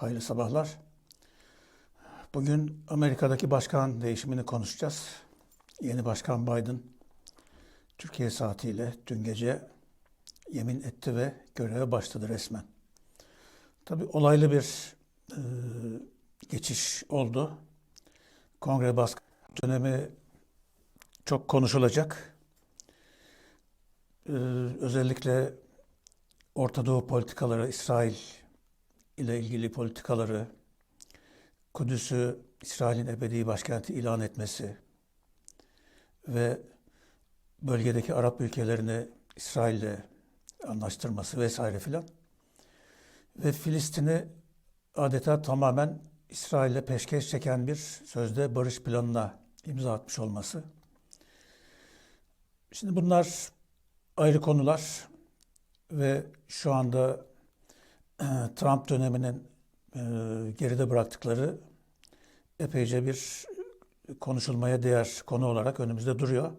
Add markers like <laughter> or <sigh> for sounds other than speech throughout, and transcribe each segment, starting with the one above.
Hayırlı sabahlar. Bugün Amerika'daki başkan değişimini konuşacağız. Yeni başkan Biden Türkiye saatiyle dün gece yemin etti ve göreve başladı resmen. Tabii olaylı bir e, geçiş oldu. Kongre baskı dönemi çok konuşulacak. E, özellikle Orta Doğu politikaları, İsrail ile ilgili politikaları, Kudüs'ü İsrail'in ebedi başkenti ilan etmesi ve bölgedeki Arap ülkelerini İsrail'le anlaştırması vesaire filan ve Filistin'i adeta tamamen İsrail'le peşkeş çeken bir sözde barış planına imza atmış olması. Şimdi bunlar ayrı konular ve şu anda <clears throat> Trump döneminin e, geride bıraktıkları epeyce bir konuşulmaya değer konu olarak önümüzde duruyor.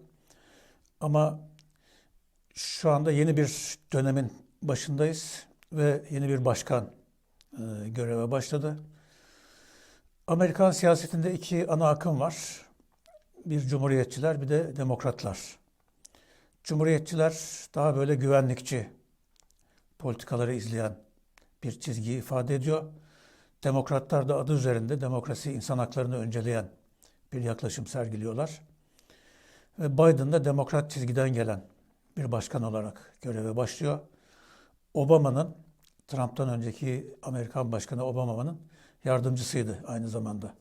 Ama şu anda yeni bir dönemin başındayız ve yeni bir başkan e, göreve başladı. Amerikan siyasetinde iki ana akım var. Bir cumhuriyetçiler bir de demokratlar. Cumhuriyetçiler daha böyle güvenlikçi politikaları izleyen bir çizgiyi ifade ediyor. Demokratlar da adı üzerinde demokrasi, insan haklarını önceleyen bir yaklaşım sergiliyorlar. Ve Biden da demokrat çizgiden gelen bir başkan olarak göreve başlıyor. Obama'nın, Trump'tan önceki Amerikan Başkanı Obama'nın yardımcısıydı aynı zamanda.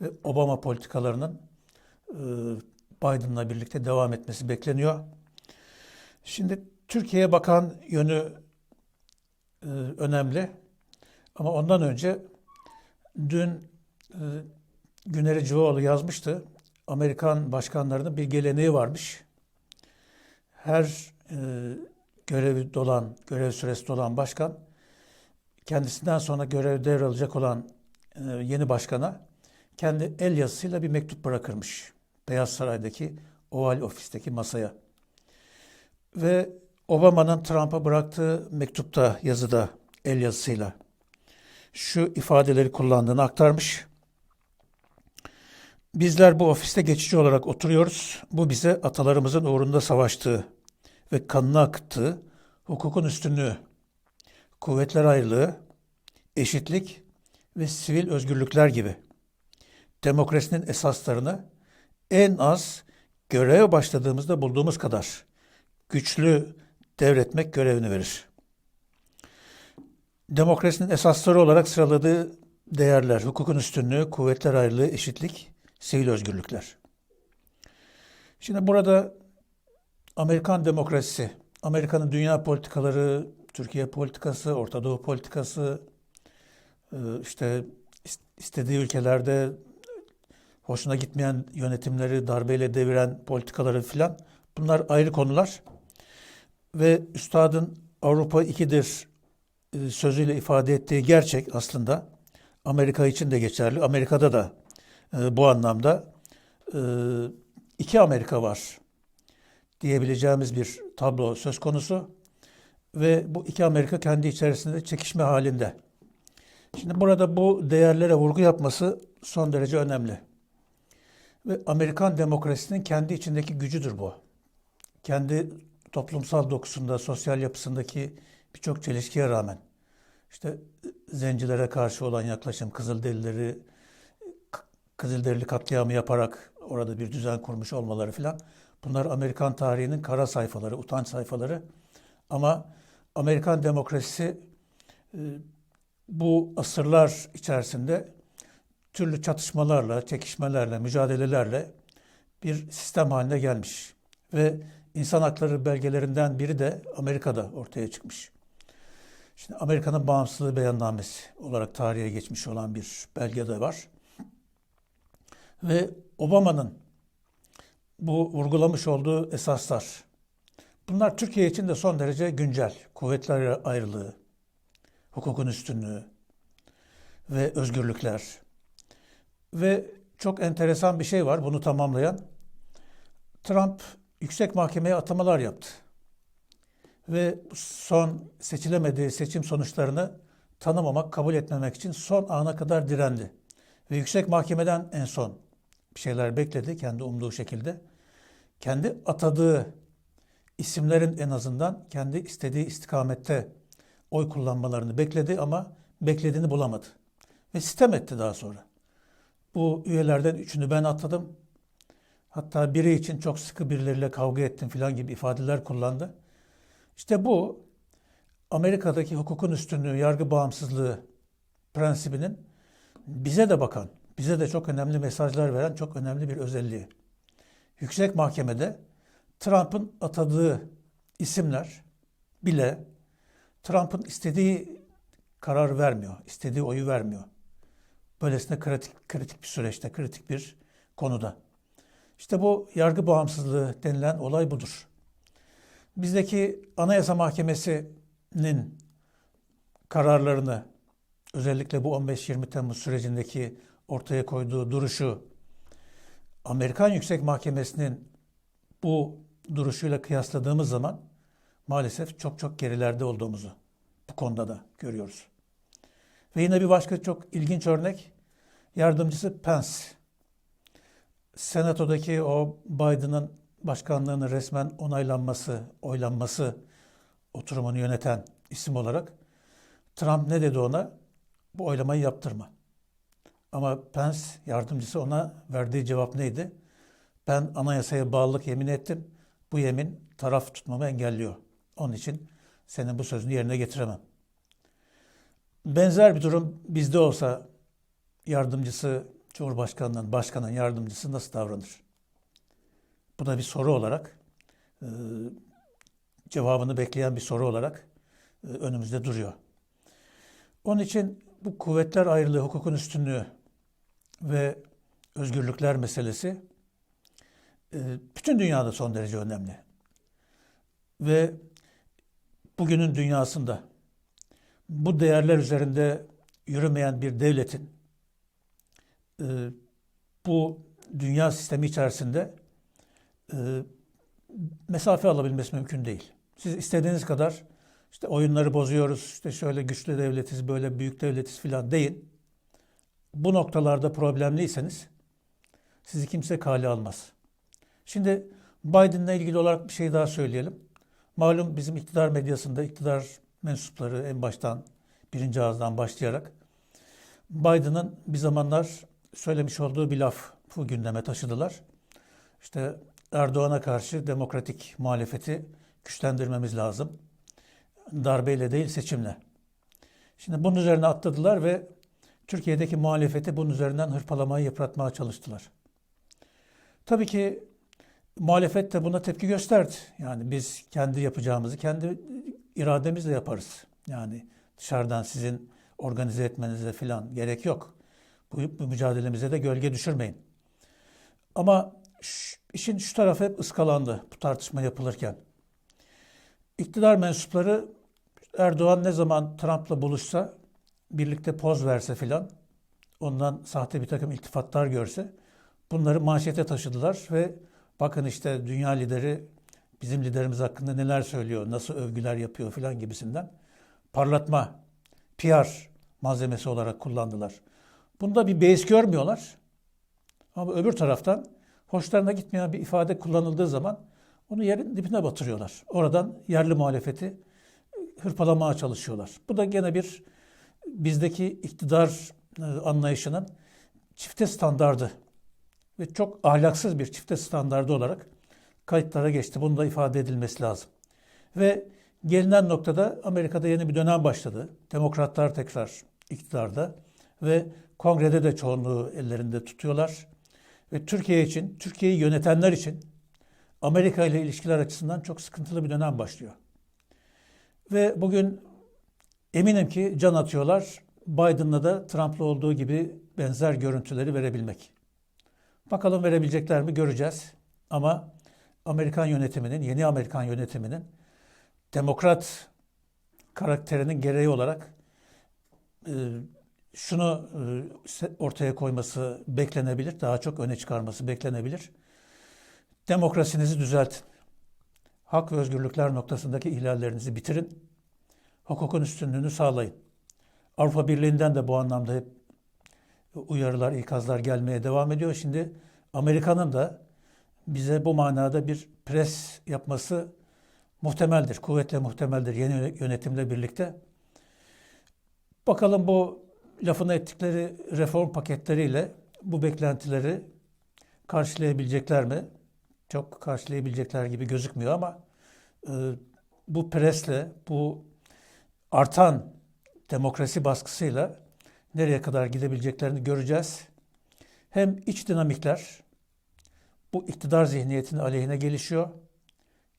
Ve Obama politikalarının Biden'la birlikte devam etmesi bekleniyor. Şimdi Türkiye'ye bakan yönü e, önemli. Ama ondan önce dün e, Güneri Cıvaoğlu yazmıştı. Amerikan başkanlarının bir geleneği varmış. Her e, görevi dolan, görev süresi dolan başkan kendisinden sonra görev devralacak olan e, yeni başkana kendi el yazısıyla bir mektup bırakırmış. Beyaz Saray'daki Oval Ofis'teki masaya. Ve Obama'nın Trump'a bıraktığı mektupta, yazıda, el yazısıyla şu ifadeleri kullandığını aktarmış. Bizler bu ofiste geçici olarak oturuyoruz. Bu bize atalarımızın uğrunda savaştığı ve kanını akıttığı hukukun üstünlüğü, kuvvetler ayrılığı, eşitlik ve sivil özgürlükler gibi demokrasinin esaslarını en az göreve başladığımızda bulduğumuz kadar güçlü devretmek görevini verir. Demokrasinin esasları olarak sıraladığı değerler, hukukun üstünlüğü, kuvvetler ayrılığı, eşitlik, sivil özgürlükler. Şimdi burada Amerikan demokrasisi, Amerika'nın dünya politikaları, Türkiye politikası, Orta Doğu politikası, e, işte istediği ülkelerde hoşuna gitmeyen yönetimleri darbeyle deviren politikaları filan bunlar ayrı konular. Ve üstadın Avrupa ikidir e, sözüyle ifade ettiği gerçek aslında Amerika için de geçerli. Amerika'da da e, bu anlamda e, iki Amerika var diyebileceğimiz bir tablo söz konusu ve bu iki Amerika kendi içerisinde çekişme halinde. Şimdi burada bu değerlere vurgu yapması son derece önemli. Ve Amerikan demokrasisinin kendi içindeki gücüdür bu. Kendi toplumsal dokusunda, sosyal yapısındaki birçok çelişkiye rağmen işte zencilere karşı olan yaklaşım, Kızılderilileri Kızılderili katliamı yaparak orada bir düzen kurmuş olmaları filan bunlar Amerikan tarihinin kara sayfaları, utanç sayfaları. Ama Amerikan demokrasisi e, bu asırlar içerisinde türlü çatışmalarla, çekişmelerle, mücadelelerle bir sistem haline gelmiş. Ve insan hakları belgelerinden biri de Amerika'da ortaya çıkmış. Şimdi Amerika'nın bağımsızlığı beyannamesi olarak tarihe geçmiş olan bir belge de var. Ve Obama'nın bu vurgulamış olduğu esaslar. Bunlar Türkiye için de son derece güncel. Kuvvetler ayrılığı, hukukun üstünlüğü ve özgürlükler. Ve çok enteresan bir şey var bunu tamamlayan. Trump yüksek mahkemeye atamalar yaptı. Ve son seçilemediği seçim sonuçlarını tanımamak, kabul etmemek için son ana kadar direndi. Ve yüksek mahkemeden en son bir şeyler bekledi kendi umduğu şekilde. Kendi atadığı isimlerin en azından kendi istediği istikamette oy kullanmalarını bekledi ama beklediğini bulamadı. Ve sitem etti daha sonra. Bu üyelerden üçünü ben atadım. Hatta biri için çok sıkı birileriyle kavga ettim filan gibi ifadeler kullandı. İşte bu Amerika'daki hukukun üstünlüğü, yargı bağımsızlığı prensibinin bize de bakan, bize de çok önemli mesajlar veren çok önemli bir özelliği. Yüksek Mahkemede Trump'ın atadığı isimler bile Trump'ın istediği karar vermiyor, istediği oyu vermiyor. Böylesine kritik, kritik bir süreçte, kritik bir konuda. İşte bu yargı bağımsızlığı denilen olay budur. Bizdeki Anayasa Mahkemesi'nin kararlarını özellikle bu 15-20 Temmuz sürecindeki ortaya koyduğu duruşu Amerikan Yüksek Mahkemesi'nin bu duruşuyla kıyasladığımız zaman maalesef çok çok gerilerde olduğumuzu bu konuda da görüyoruz. Ve yine bir başka çok ilginç örnek yardımcısı Pence. Senato'daki o Biden'ın başkanlığını resmen onaylanması, oylanması oturumunu yöneten isim olarak Trump ne dedi ona? Bu oylamayı yaptırma. Ama Pence yardımcısı ona verdiği cevap neydi? Ben anayasaya bağlılık yemin ettim. Bu yemin taraf tutmamı engelliyor. Onun için senin bu sözünü yerine getiremem. Benzer bir durum bizde olsa yardımcısı Cumhurbaşkanının, başkanın yardımcısı nasıl davranır? Bu da bir soru olarak, e, cevabını bekleyen bir soru olarak e, önümüzde duruyor. Onun için bu kuvvetler ayrılığı, hukukun üstünlüğü ve özgürlükler meselesi e, bütün dünyada son derece önemli. Ve bugünün dünyasında bu değerler üzerinde yürümeyen bir devletin e, bu dünya sistemi içerisinde e, mesafe alabilmesi mümkün değil. Siz istediğiniz kadar işte oyunları bozuyoruz, işte şöyle güçlü devletiz, böyle büyük devletiz filan deyin. Bu noktalarda problemliyseniz sizi kimse kale almaz. Şimdi Biden'la ilgili olarak bir şey daha söyleyelim. Malum bizim iktidar medyasında iktidar mensupları en baştan birinci ağızdan başlayarak Biden'ın bir zamanlar söylemiş olduğu bir laf bu gündeme taşıdılar. İşte Erdoğan'a karşı demokratik muhalefeti güçlendirmemiz lazım. Darbeyle değil seçimle. Şimdi bunun üzerine atladılar ve Türkiye'deki muhalefeti bunun üzerinden hırpalamayı yıpratmaya çalıştılar. Tabii ki muhalefet de buna tepki gösterdi. Yani biz kendi yapacağımızı kendi irademizle yaparız. Yani dışarıdan sizin organize etmenize falan gerek yok. Bu, bu mücadelemize de gölge düşürmeyin. Ama şu, işin şu tarafı hep ıskalandı bu tartışma yapılırken. İktidar mensupları Erdoğan ne zaman Trump'la buluşsa, birlikte poz verse filan, ondan sahte bir takım iltifatlar görse, bunları manşete taşıdılar ve bakın işte dünya lideri bizim liderimiz hakkında neler söylüyor, nasıl övgüler yapıyor filan gibisinden parlatma, PR malzemesi olarak kullandılar. Bunda bir beis görmüyorlar. Ama öbür taraftan hoşlarına gitmeyen bir ifade kullanıldığı zaman onu yerin dibine batırıyorlar. Oradan yerli muhalefeti hırpalamaya çalışıyorlar. Bu da gene bir bizdeki iktidar e, anlayışının çifte standardı ve çok ahlaksız bir çifte standardı olarak kayıtlara geçti. Bunu da ifade edilmesi lazım. Ve gelinen noktada Amerika'da yeni bir dönem başladı. Demokratlar tekrar iktidarda ve kongrede de çoğunluğu ellerinde tutuyorlar. Ve Türkiye için, Türkiye'yi yönetenler için Amerika ile ilişkiler açısından çok sıkıntılı bir dönem başlıyor. Ve bugün eminim ki can atıyorlar Biden'la da Trump'la olduğu gibi benzer görüntüleri verebilmek. Bakalım verebilecekler mi göreceğiz. Ama Amerikan yönetiminin, yeni Amerikan yönetiminin demokrat karakterinin gereği olarak e, şunu e, ortaya koyması beklenebilir, daha çok öne çıkarması beklenebilir. Demokrasinizi düzeltin. Hak ve özgürlükler noktasındaki ihlallerinizi bitirin. Hukukun üstünlüğünü sağlayın. Avrupa Birliği'nden de bu anlamda hep uyarılar, ikazlar gelmeye devam ediyor. Şimdi Amerika'nın da bize bu manada bir pres yapması muhtemeldir, kuvvetle muhtemeldir yeni yönetimle birlikte. Bakalım bu lafını ettikleri reform paketleriyle bu beklentileri karşılayabilecekler mi? Çok karşılayabilecekler gibi gözükmüyor ama e, bu presle, bu artan demokrasi baskısıyla nereye kadar gidebileceklerini göreceğiz. Hem iç dinamikler bu iktidar zihniyetinin aleyhine gelişiyor.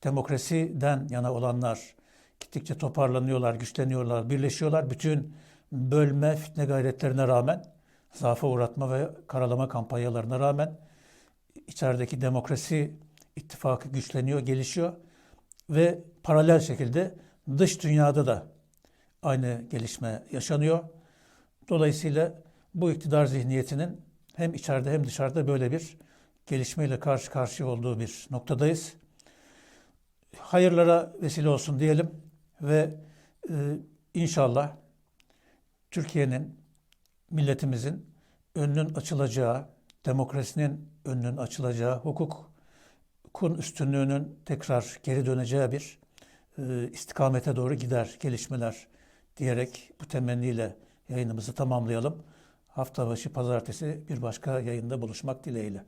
Demokrasiden yana olanlar gittikçe toparlanıyorlar, güçleniyorlar, birleşiyorlar. Bütün bölme, fitne gayretlerine rağmen, zaafa uğratma ve karalama kampanyalarına rağmen içerideki demokrasi ittifakı güçleniyor, gelişiyor ve paralel şekilde dış dünyada da aynı gelişme yaşanıyor. Dolayısıyla bu iktidar zihniyetinin hem içeride hem dışarıda böyle bir gelişmeyle karşı karşıya olduğu bir noktadayız. Hayırlara vesile olsun diyelim ve e, inşallah Türkiye'nin, milletimizin önünün açılacağı, demokrasinin önünün açılacağı, hukukun üstünlüğünün tekrar geri döneceği bir e, istikamete doğru gider gelişmeler diyerek bu temenniyle yayınımızı tamamlayalım. Hafta başı pazartesi bir başka yayında buluşmak dileğiyle.